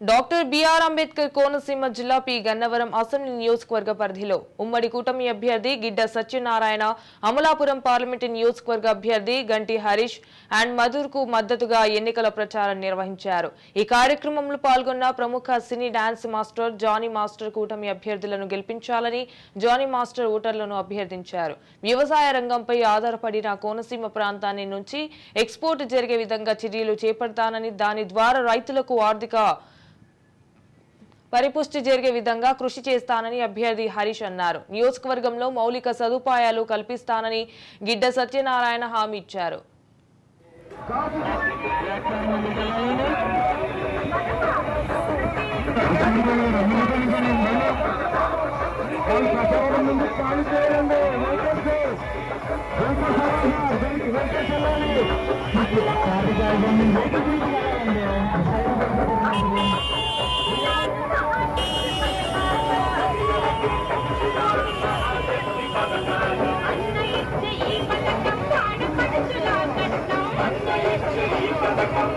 Doctor BR Ambedkar Konaseema జిల్లా P Gannavaram assembly నియోజకవర్గ పరిధిలో ఉమ్మడి కూటమి అభ్యర్థి గిడ్డ సత్యనారాయణ అమలాపురం పార్లమెంటు నియోజకవర్గ అభ్యర్థి గంటి హరీష్ అండ్ మధుర్కు మద్దతుగా ఎన్నికల ప్రచారం నిర్వహించారు. ఈ కార్యక్రమంలో పాల్గొన్న ప్రముఖ cine dance master Jani master కూటమి అభ్యర్థులను గెలిపించాలని జానీ మాస్టర్ ఓటర్లను అభ్యర్థించారు. వ్యవసాయ రంగంపై ఆధారపడిన కోనసీమ ప్రాంతాన్ని నుంచి ఎక్స్పోర్ట్ జరిగే విధంగా చర్యలు చేపడతానని దాని ద్వారా రైతులకు ఆర్థిక పరిపుష్టి జరిగే విధంగా కృషి చేస్తానని అభ్యర్థి హరీష్ అన్నారు. నియోజకవర్గంలో మౌలిక సదుపాయాలు కల్పిస్తానని గిడ్డ సత్యనారాయణ హామీ ఇచ్చారు. அன்னையே பதக்கம் காணும் பதச்சுலா கட்டம் அன்னையே பதக்கம்